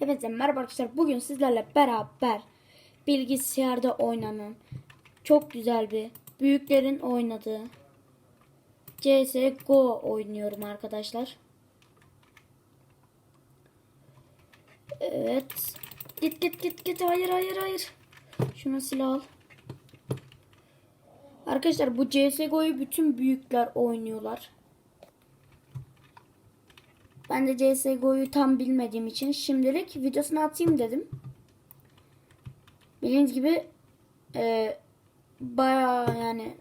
Hepinize merhaba arkadaşlar. Bugün sizlerle beraber bilgisayarda oynanan çok güzel bir büyüklerin oynadığı CSGO oynuyorum arkadaşlar. Evet. Git git git git. Hayır hayır hayır. Şunu silah al. Arkadaşlar bu CSGO'yu bütün büyükler oynuyorlar. Ben de CSGO'yu tam bilmediğim için şimdilik videosunu atayım dedim. Bildiğiniz gibi e, bayağı yani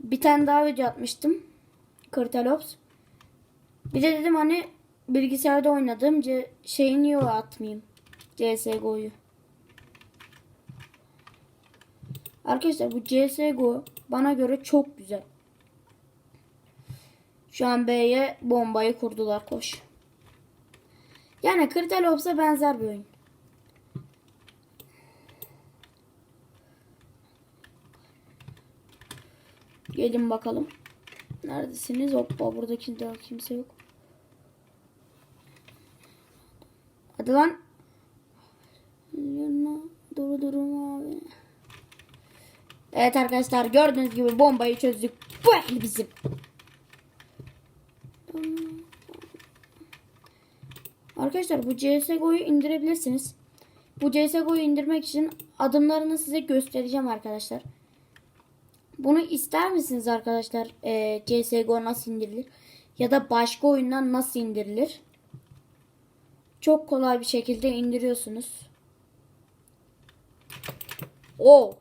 bir tane daha video atmıştım. Kırtalops. Bir de dedim hani bilgisayarda oynadığım şeyini yok atmayayım. CSGO'yu. Arkadaşlar bu CSGO bana göre çok güzel. Şu an B'ye bombayı kurdular koş. Yani Crystal Ops'a benzer bir oyun. Gelin bakalım. Neredesiniz? Hoppa burada kimse, kimse yok. Hadi lan. Doğru durun abi. Evet arkadaşlar gördüğünüz gibi bombayı çözdük. Bu bizim. Arkadaşlar bu CSGO'yu indirebilirsiniz. Bu CSGO'yu indirmek için adımlarını size göstereceğim arkadaşlar. Bunu ister misiniz arkadaşlar? Ee, CSGO nasıl indirilir? Ya da başka oyundan nasıl indirilir? Çok kolay bir şekilde indiriyorsunuz. Oo.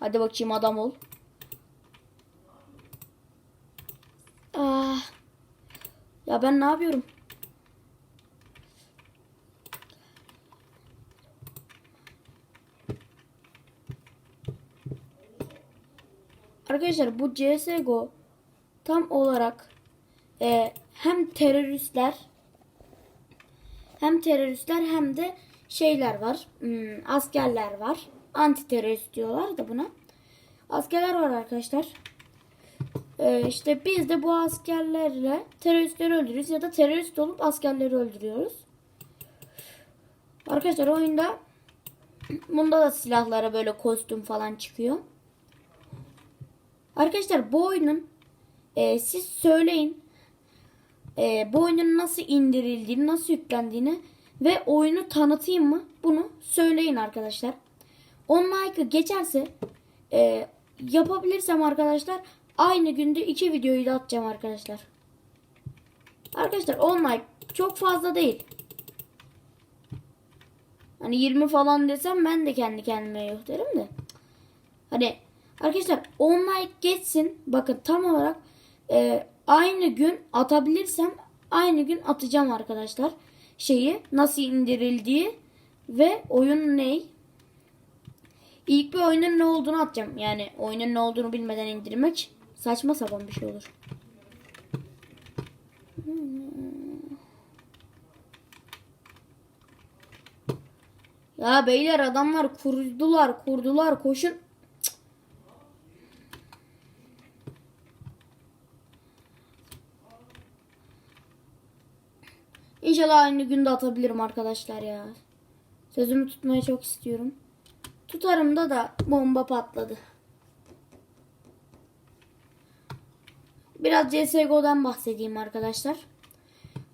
Hadi bakayım adam ol. Ya ben ne yapıyorum? Arkadaşlar bu CSGO tam olarak e, hem teröristler hem teröristler hem de şeyler var. Hmm, askerler var. Anti terörist diyorlar da buna. Askerler var arkadaşlar. Ee, işte biz de bu askerlerle teröristleri öldürüyoruz ya da terörist olup askerleri öldürüyoruz. Arkadaşlar oyunda bunda da silahlara böyle kostüm falan çıkıyor. Arkadaşlar bu oyunun e, siz söyleyin e, bu oyunun nasıl indirildiğini, nasıl yüklendiğini ve oyunu tanıtayım mı? Bunu söyleyin arkadaşlar. 10 like'ı geçerse e, yapabilirsem arkadaşlar aynı günde iki videoyu da atacağım arkadaşlar. Arkadaşlar 10 like çok fazla değil. Hani 20 falan desem ben de kendi kendime yok derim de. Hani arkadaşlar 10 like geçsin. Bakın tam olarak e, aynı gün atabilirsem aynı gün atacağım arkadaşlar. Şeyi nasıl indirildiği ve oyun ney? İlk bir oyunun ne olduğunu atacağım. Yani oyunun ne olduğunu bilmeden indirmek saçma sapan bir şey olur. Ya beyler adamlar kurdular kurdular koşun. İnşallah aynı günde atabilirim arkadaşlar ya. Sözümü tutmayı çok istiyorum. Tutarım da da bomba patladı. Biraz CSGO'dan bahsedeyim arkadaşlar.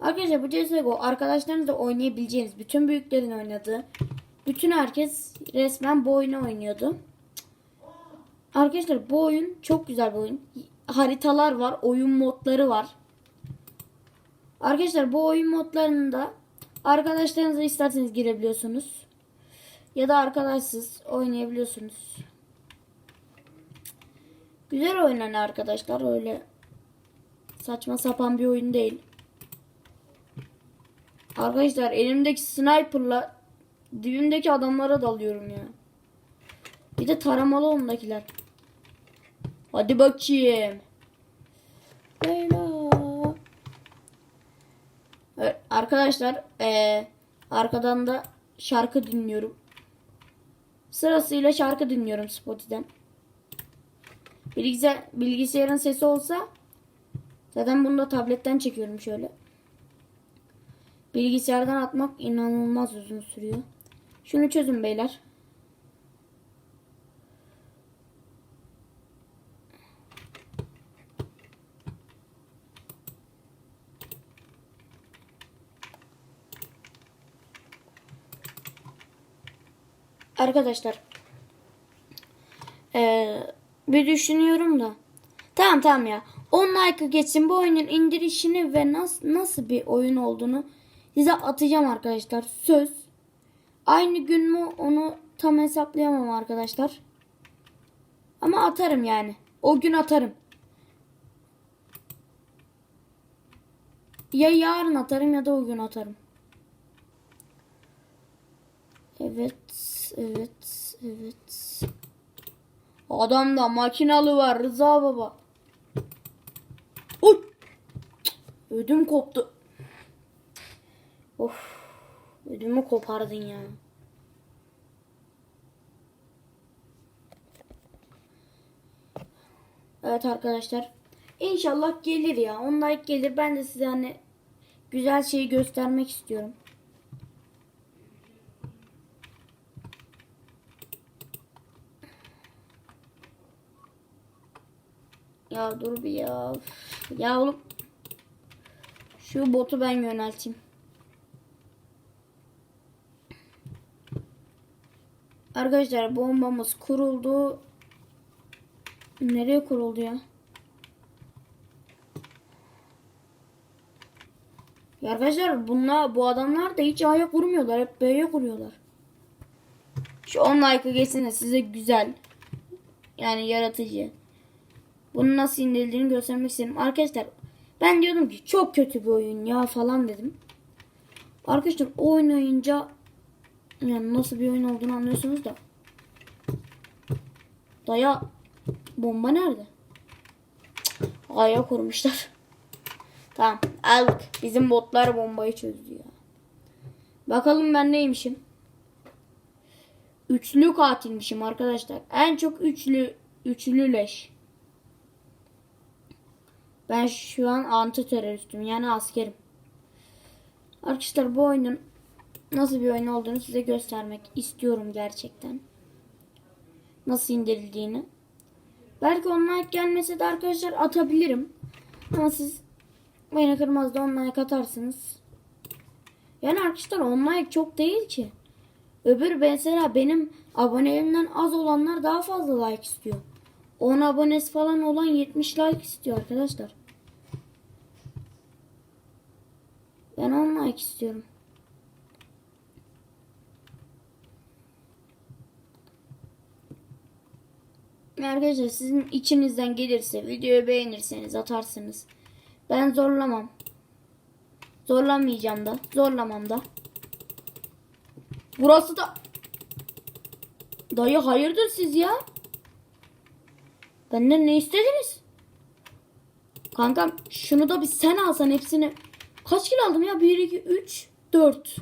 Arkadaşlar bu CSGO arkadaşlarınızla oynayabileceğiniz bütün büyüklerin oynadığı bütün herkes resmen bu oyunu oynuyordu. Arkadaşlar bu oyun çok güzel bir oyun. Haritalar var, oyun modları var. Arkadaşlar bu oyun modlarında arkadaşlarınızla isterseniz girebiliyorsunuz. Ya da arkadaşsız oynayabiliyorsunuz. Güzel oynanıyor arkadaşlar. Öyle saçma sapan bir oyun değil. Arkadaşlar elimdeki sniperla dibimdeki adamlara dalıyorum ya. Bir de taramalı ondakiler. Hadi bakayım. Leyla. Arkadaşlar eee, arkadan da şarkı dinliyorum. Sırasıyla şarkı dinliyorum Spotify'den. Bilgisayar, bilgisayarın sesi olsa zaten bunu da tabletten çekiyorum şöyle. Bilgisayardan atmak inanılmaz uzun sürüyor. Şunu çözün beyler. Arkadaşlar. Ee, bir düşünüyorum da. Tamam tamam ya. 10 like'ı geçsin bu oyunun indirişini ve nasıl nasıl bir oyun olduğunu size atacağım arkadaşlar. Söz. Aynı gün mü onu tam hesaplayamam arkadaşlar. Ama atarım yani. O gün atarım. Ya yarın atarım ya da o gün atarım. Evet, evet, evet. Adamda makinalı var Rıza baba. Ödüm koptu. Of. Ödümü kopardın ya. Evet arkadaşlar. İnşallah gelir ya. 10 like gelir. Ben de size hani güzel şeyi göstermek istiyorum. Ya dur bir ya. Ya oğlum. Şu botu ben yönelteyim. Arkadaşlar bombamız kuruldu. Nereye kuruldu ya? Ya arkadaşlar bunlar bu adamlar da hiç A'ya kurmuyorlar. Hep B'ye kuruyorlar. Şu 10 like'ı geçsin de size güzel. Yani yaratıcı. Bunu nasıl indirildiğini göstermek istedim. Arkadaşlar ben diyordum ki çok kötü bir oyun ya falan dedim. Arkadaşlar o oynayınca yani nasıl bir oyun olduğunu anlıyorsunuz da. Daya bomba nerede? Aya kurmuşlar. Tamam aldık. Bizim botlar bombayı çözdü ya. Bakalım ben neymişim. Üçlü katilmişim arkadaşlar. En çok üçlü üçlü leş. Ben şu an anti teröristim yani askerim. Arkadaşlar bu oyunun nasıl bir oyun olduğunu size göstermek istiyorum gerçekten. Nasıl indirildiğini. Belki online gelmese de arkadaşlar atabilirim. Ama siz beni kırmaz da online atarsınız. Yani arkadaşlar online çok değil ki. Öbür mesela benim abonelerimden az olanlar daha fazla like istiyor. 10 abonesi falan olan 70 like istiyor arkadaşlar. Ben 10 like istiyorum. Arkadaşlar sizin içinizden gelirse videoyu beğenirseniz atarsınız. Ben zorlamam. Zorlamayacağım da. Zorlamam da. Burası da Dayı hayırdır siz ya? Benden ne istediniz? Kankam şunu da bir sen alsan hepsini. Kaç kilo aldım ya? 1, 2, 3, 4.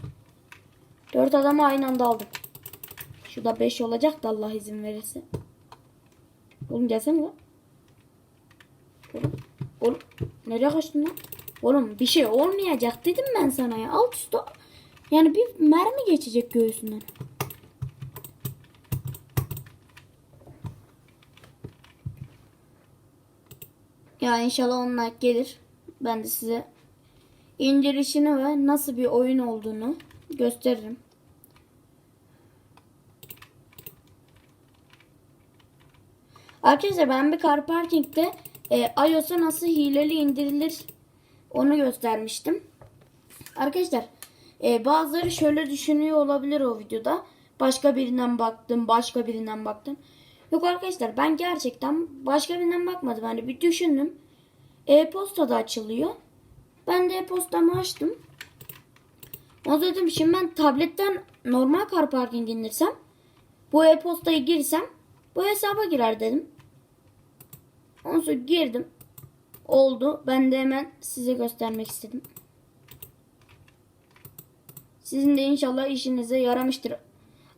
4 adamı aynı anda aldım. Şurada 5 olacak da Allah izin verirse. Oğlum gelsene lan. Oğlum, oğlum nereye kaçtın lan? Oğlum bir şey olmayacak dedim ben sana ya. Alt üstü yani bir mermi geçecek göğsünden. Ya inşallah onlar gelir. Ben de size indirişini ve nasıl bir oyun olduğunu gösteririm. Arkadaşlar ben bir car parking'de e, iOS'a nasıl hileli indirilir onu göstermiştim. Arkadaşlar e, bazıları şöyle düşünüyor olabilir o videoda. Başka birinden baktım, başka birinden baktım. Yok arkadaşlar ben gerçekten başka birinden bakmadım. Hani bir düşündüm. E-posta da açılıyor. Ben de e-postamı açtım. O dedim şimdi ben tabletten normal car parking indirsem bu e-postayı girsem bu hesaba girer dedim. Ondan sonra girdim. Oldu. Ben de hemen size göstermek istedim. Sizin de inşallah işinize yaramıştır.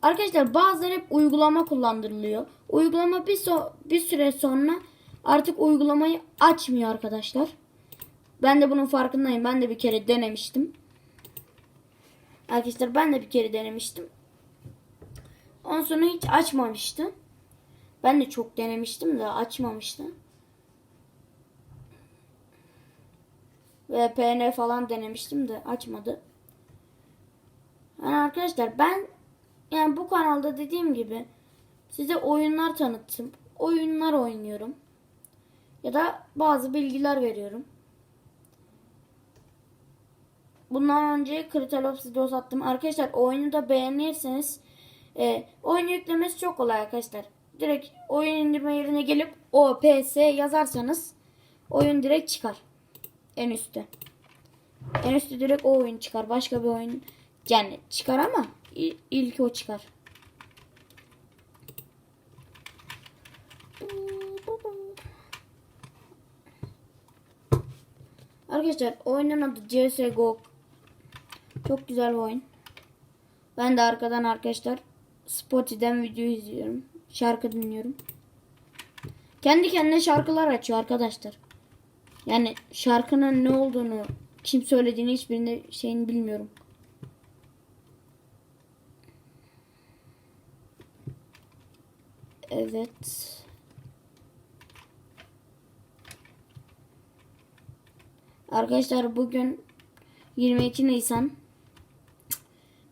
Arkadaşlar bazıları hep uygulama kullandırılıyor. Uygulama bir, so bir süre sonra artık uygulamayı açmıyor arkadaşlar. Ben de bunun farkındayım. Ben de bir kere denemiştim. Arkadaşlar ben de bir kere denemiştim. Ondan sonra hiç açmamıştı. Ben de çok denemiştim de açmamıştı. Ve PN falan denemiştim de açmadı. Yani arkadaşlar ben yani bu kanalda dediğim gibi size oyunlar tanıttım. Oyunlar oynuyorum. Ya da bazı bilgiler veriyorum. Bundan önce Crystal Obsidios attım. Arkadaşlar oyunu da beğenirseniz e, oyunu yüklemesi çok kolay arkadaşlar. Direkt oyun indirme yerine gelip OPS yazarsanız oyun direkt çıkar. En üstte. En üstte direkt o oyun çıkar. Başka bir oyun yani çıkar ama il- ilk o çıkar. Arkadaşlar oyunun adı CSGO. Çok güzel bir oyun. Ben de arkadan arkadaşlar Spotify'den video izliyorum. Şarkı dinliyorum. Kendi kendine şarkılar açıyor arkadaşlar. Yani şarkının ne olduğunu, kim söylediğini hiçbirinde şeyini bilmiyorum. Evet. Arkadaşlar bugün 22 Nisan.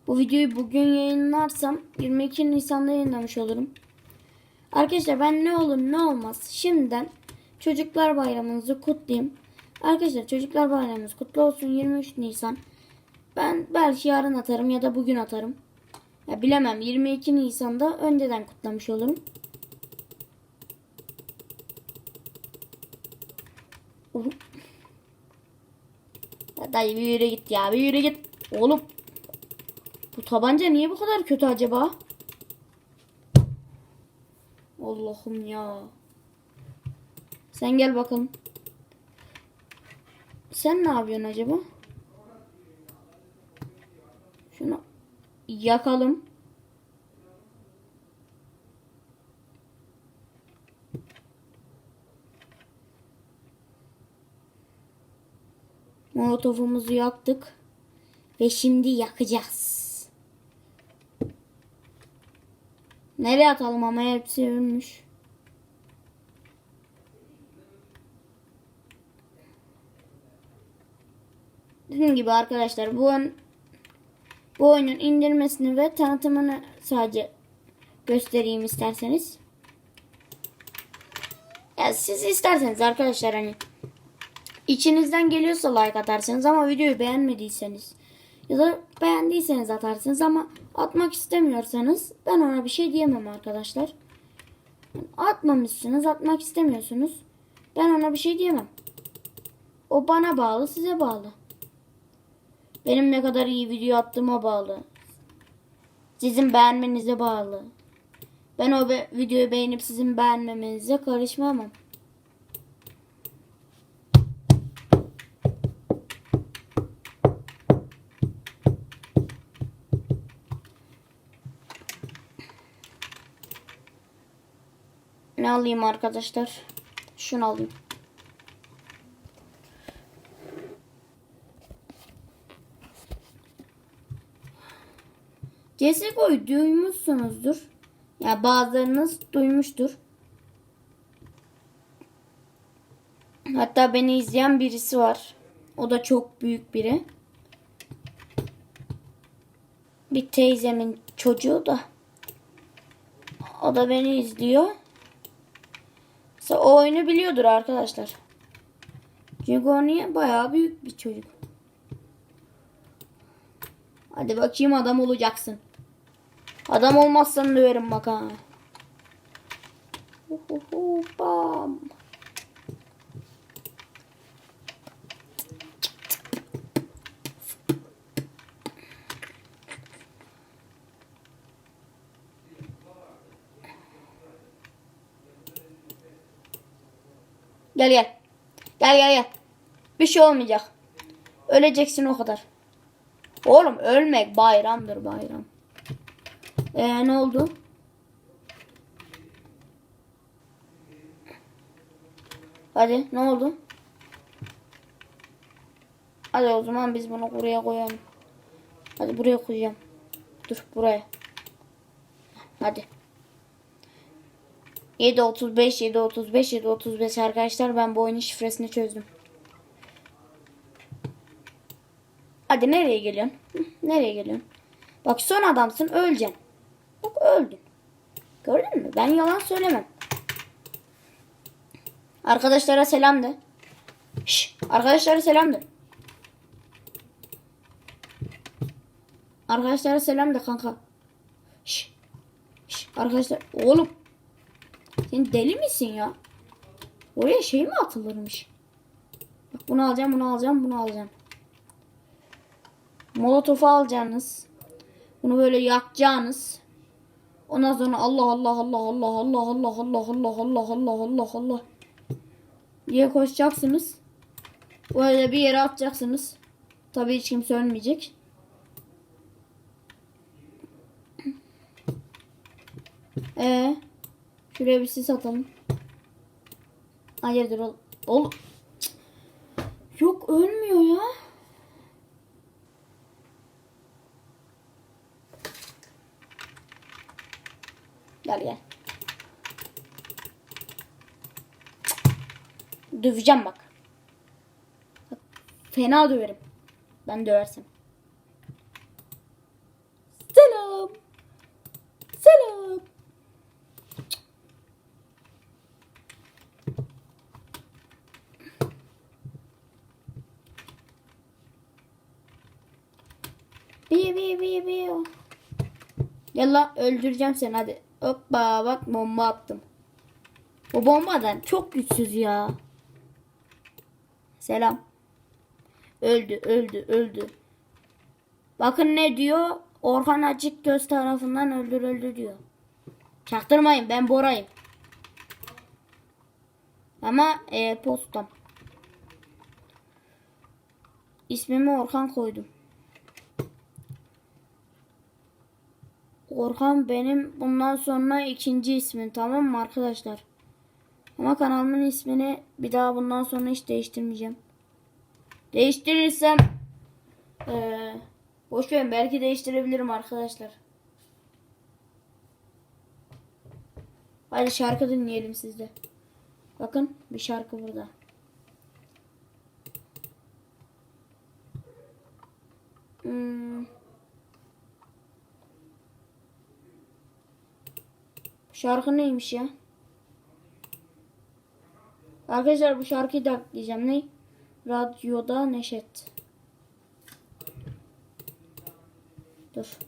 Bu videoyu bugün yayınlarsam 22 Nisan'da yayınlamış olurum. Arkadaşlar ben ne olur ne olmaz şimdiden Çocuklar Bayramınızı kutlayayım. Arkadaşlar Çocuklar Bayramınız kutlu olsun 23 Nisan. Ben belki yarın atarım ya da bugün atarım. Ya bilemem 22 Nisan'da önceden kutlamış olurum. Oğlum. Dayı bir yürü git ya bir yürü git. Oğlum. Bu tabanca niye bu kadar kötü acaba? Allah'ım ya. Sen gel bakalım. Sen ne yapıyorsun acaba? Şunu yakalım. Molotofumuzu yaktık. Ve şimdi yakacağız. Nereye atalım ama hepsi ölmüş. Dediğim gibi arkadaşlar bu oyun, bu oyunun indirmesini ve tanıtımını sadece göstereyim isterseniz. Ya siz isterseniz arkadaşlar hani içinizden geliyorsa like atarsınız ama videoyu beğenmediyseniz ya da beğendiyseniz atarsınız ama atmak istemiyorsanız ben ona bir şey diyemem arkadaşlar. Atmamışsınız, atmak istemiyorsunuz. Ben ona bir şey diyemem. O bana bağlı, size bağlı. Benim ne kadar iyi video attığıma bağlı. Sizin beğenmenize bağlı. Ben o videoyu beğenip sizin beğenmemenize karışmam. Ne alayım arkadaşlar? Şunu alayım. CSGO'yu duymuşsunuzdur. Ya bazılarınız duymuştur. Hatta beni izleyen birisi var. O da çok büyük biri. Bir teyzemin çocuğu da. O da beni izliyor. O oyunu biliyordur arkadaşlar. Çünkü o niye bayağı büyük bir çocuk. Hadi bakayım adam olacaksın. Adam olmazsan döverim bak ha. Uhuhu, Gel gel. Gel gel gel. Bir şey olmayacak. Öleceksin o kadar. Oğlum ölmek bayramdır bayram. Ee ne oldu? Hadi ne oldu? Hadi o zaman biz bunu buraya koyalım. Hadi buraya koyacağım. Dur buraya. Hadi. 735 735 735 arkadaşlar ben bu oyunun şifresini çözdüm. Hadi nereye geliyorsun? Nereye geliyorsun? Bak son adamsın öleceksin. Bak öldün. Gördün mü? Ben yalan söylemem. Arkadaşlara selam de. Şş, arkadaşlara selam de. Arkadaşlara selam de kanka. Şş, şş, arkadaşlar oğlum. Sen deli misin ya? Oraya şey mi atılırmış? Bak bunu alacağım, bunu alacağım, bunu alacağım. Molotofu alacaksınız. Bunu böyle yakacaksınız. Ondan sonra Allah Allah Allah Allah Allah Allah Allah Allah Allah Allah Allah Allah diye koşacaksınız. Böyle bir yere atacaksınız. Tabii hiç kimse ölmeyecek. Ee, şuraya bir sis atalım. Hayırdır ol. Ol. Cık. Yok ölmüyor ya. Gel gel. Döveceğim. Bak, Fena döverim. Ben döversem. Yalla öldüreceğim seni hadi. Hoppa bak bomba attım. Bu bombadan çok güçsüz ya. Selam. Öldü öldü öldü. Bakın ne diyor? Orhan Açık Göz tarafından öldürüldü diyor. Çaktırmayın ben Bora'yım. Ama e, postam. İsmimi Orhan koydum. Orhan benim bundan sonra ikinci ismim tamam mı arkadaşlar? Ama kanalımın ismini bir daha bundan sonra hiç değiştirmeyeceğim. Değiştirirsem eee boş verin belki değiştirebilirim arkadaşlar. Hadi şarkı dinleyelim sizde. Bakın bir şarkı burada. Hmm. Şarkı neymiş ya? Arkadaşlar bu şarkıyı da diyeceğim. Ne? Radyoda Neşet. Dur.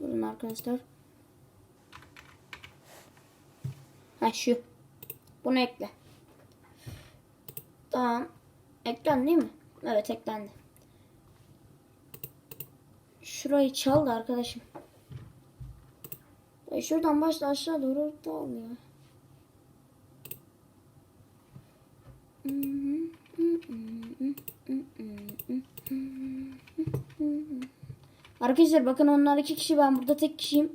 Durun arkadaşlar. Ha şu. Bunu ekle. Tamam. Eklendi değil mi? Evet eklendi. Şurayı çal da arkadaşım. E şuradan başla aşağı doğru dal ya. Arkadaşlar bakın onlar iki kişi ben burada tek kişiyim.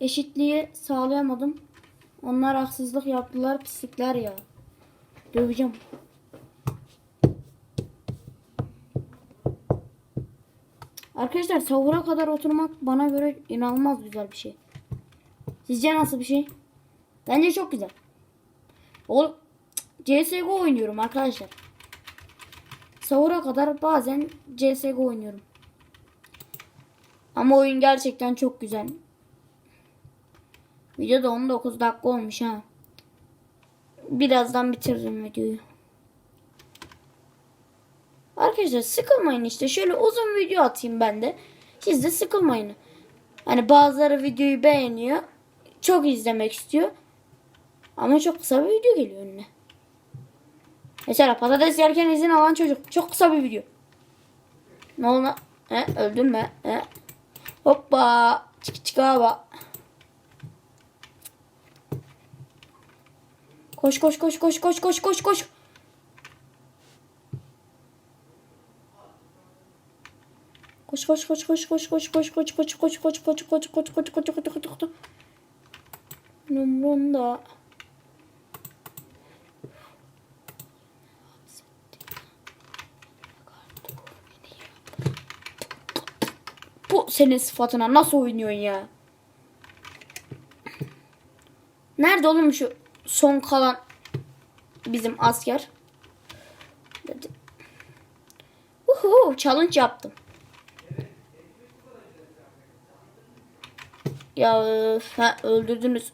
Eşitliği sağlayamadım. Onlar haksızlık yaptılar pislikler ya. Döveceğim. Arkadaşlar sahura kadar oturmak bana göre inanılmaz güzel bir şey. Sizce nasıl bir şey? Bence çok güzel. O CSGO oynuyorum arkadaşlar. Sahura kadar bazen CSGO oynuyorum. Ama oyun gerçekten çok güzel. Video da 19 dakika olmuş ha. Birazdan bitiririm videoyu. Arkadaşlar sıkılmayın işte. Şöyle uzun video atayım ben de. Siz de sıkılmayın. Hani bazıları videoyu beğeniyor. Çok izlemek istiyor. Ama çok kısa bir video geliyor önüne. Mesela patates yerken izin alan çocuk. Çok kısa bir video. Ne oldu? He, öldün mü? He? Hoppa. Çık çık hava. Koş koş koş koş koş koş koş koş. Koş koş koş koş koş koş koş koş koş koş koş koş koş koş koş koş koş koş Numrunda. Bu senin sıfatına nasıl oynuyorsun ya? Nerede oğlum şu son kalan bizim asker? Uhu challenge yaptım. Ya ha, öldürdünüz.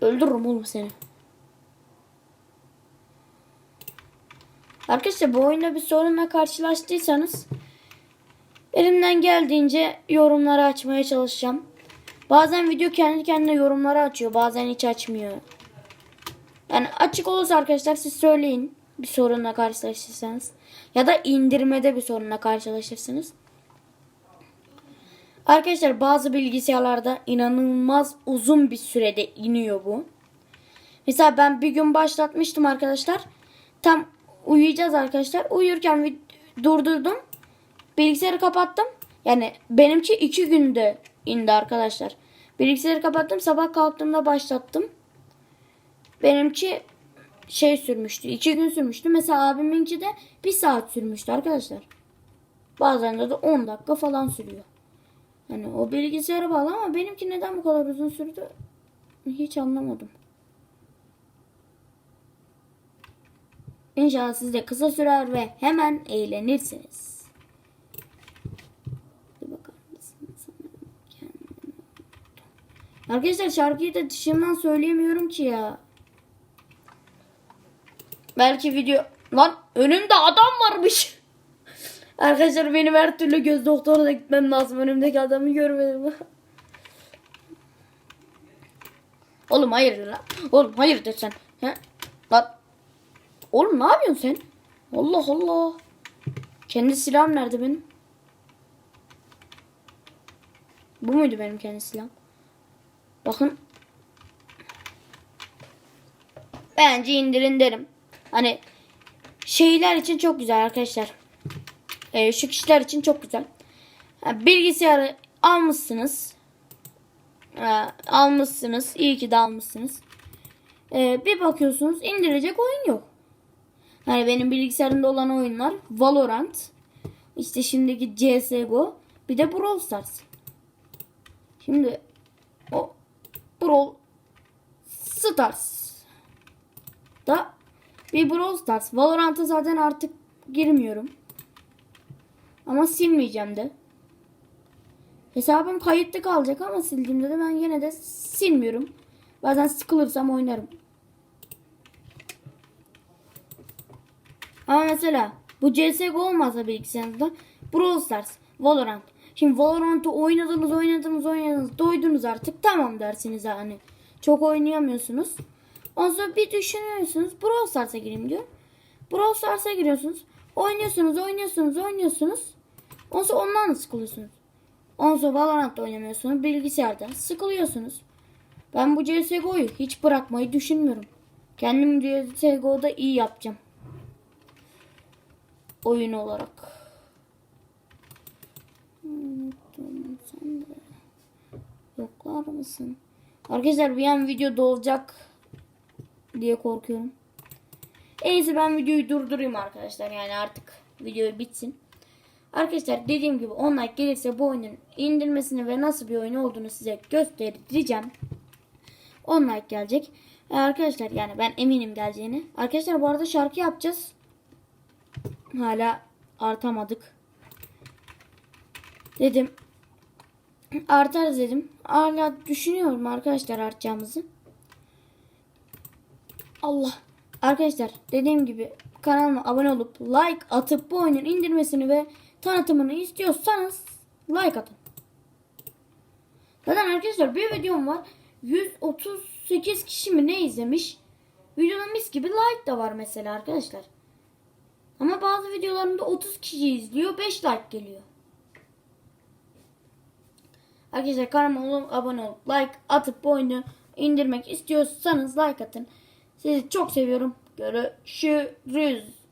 Öldürürüm oğlum seni. Arkadaşlar bu oyunda bir sorunla karşılaştıysanız elimden geldiğince yorumları açmaya çalışacağım. Bazen video kendi kendine yorumları açıyor. Bazen hiç açmıyor. Yani açık olursa arkadaşlar siz söyleyin. Bir sorunla karşılaşırsanız. Ya da indirmede bir sorunla karşılaşırsınız. Arkadaşlar bazı bilgisayarlarda inanılmaz uzun bir sürede iniyor bu. Mesela ben bir gün başlatmıştım arkadaşlar. Tam uyuyacağız arkadaşlar. Uyurken durdurdum. Bilgisayarı kapattım. Yani benimki iki günde indi arkadaşlar. Bilgisayarı kapattım. Sabah kalktığımda başlattım. Benimki şey sürmüştü. iki gün sürmüştü. Mesela abiminki de bir saat sürmüştü arkadaşlar. Bazen de 10 dakika falan sürüyor. Hani o bilgisayara bağlı ama benimki neden bu kadar uzun sürdü hiç anlamadım. İnşallah siz de kısa sürer ve hemen eğlenirsiniz. Arkadaşlar şarkıyı da dışımdan söyleyemiyorum ki ya. Belki video... Lan önümde adam varmış. Arkadaşlar benim her türlü göz doktoruna gitmem lazım. Önümdeki adamı görmedim. Oğlum hayırdır lan? Oğlum hayırdır sen? He? Lan. Oğlum ne yapıyorsun sen? Allah Allah. Kendi silahım nerede benim? Bu muydu benim kendi silahım? Bakın. Bence indirin derim. Hani şeyler için çok güzel arkadaşlar. Ee, şu kişiler için çok güzel. Bilgisayarı almışsınız. Ee, almışsınız. İyi ki de almışsınız. Ee, bir bakıyorsunuz indirecek oyun yok. Hani benim bilgisayarımda olan oyunlar Valorant, işte şimdiki CSGO, bir de Brawl Stars. Şimdi o Brawl Stars da bir Brawl Stars. Valorant'a zaten artık girmiyorum. Ama silmeyeceğim de. Hesabım kayıtlı kalacak ama sildiğimde de ben yine de silmiyorum. Bazen sıkılırsam oynarım. Ama mesela bu CSGO olmazsa bilgisayarınızda Brawl Stars, Valorant. Şimdi Valorant'ı oynadınız, oynadınız, oynadınız, doydunuz artık tamam dersiniz hani. Çok oynayamıyorsunuz. Ondan sonra bir düşünüyorsunuz Brawl Stars'a gireyim diyor. Brawl Stars'a giriyorsunuz. Oynuyorsunuz, oynuyorsunuz, oynuyorsunuz. Ondan sonra ondan da sıkılıyorsunuz. Ondan sonra Valorant oynamıyorsunuz. Bilgisayarda sıkılıyorsunuz. Ben bu CSGO'yu hiç bırakmayı düşünmüyorum. Kendim CSGO'da iyi yapacağım. Oyun olarak. Yoklar mısın? Arkadaşlar bir an video dolacak diye korkuyorum. En iyisi ben videoyu durdurayım arkadaşlar. Yani artık video bitsin. Arkadaşlar dediğim gibi 10 like gelirse bu oyunun indirmesini ve nasıl bir oyun olduğunu size göstereceğim. 10 like gelecek. E arkadaşlar yani ben eminim geleceğini. Arkadaşlar bu arada şarkı yapacağız. Hala artamadık. Dedim. Artarız dedim. Hala düşünüyorum arkadaşlar artacağımızı. Allah. Arkadaşlar dediğim gibi kanalıma abone olup like atıp bu oyunun indirmesini ve tanıtımını istiyorsanız like atın. Zaten arkadaşlar bir videom var. 138 kişi mi ne izlemiş? Videoda mis gibi like da var mesela arkadaşlar. Ama bazı videolarımda 30 kişi izliyor 5 like geliyor. Arkadaşlar kanalıma abone olup like atıp bu oyunu indirmek istiyorsanız like atın. Sizi çok seviyorum. Görüşürüz.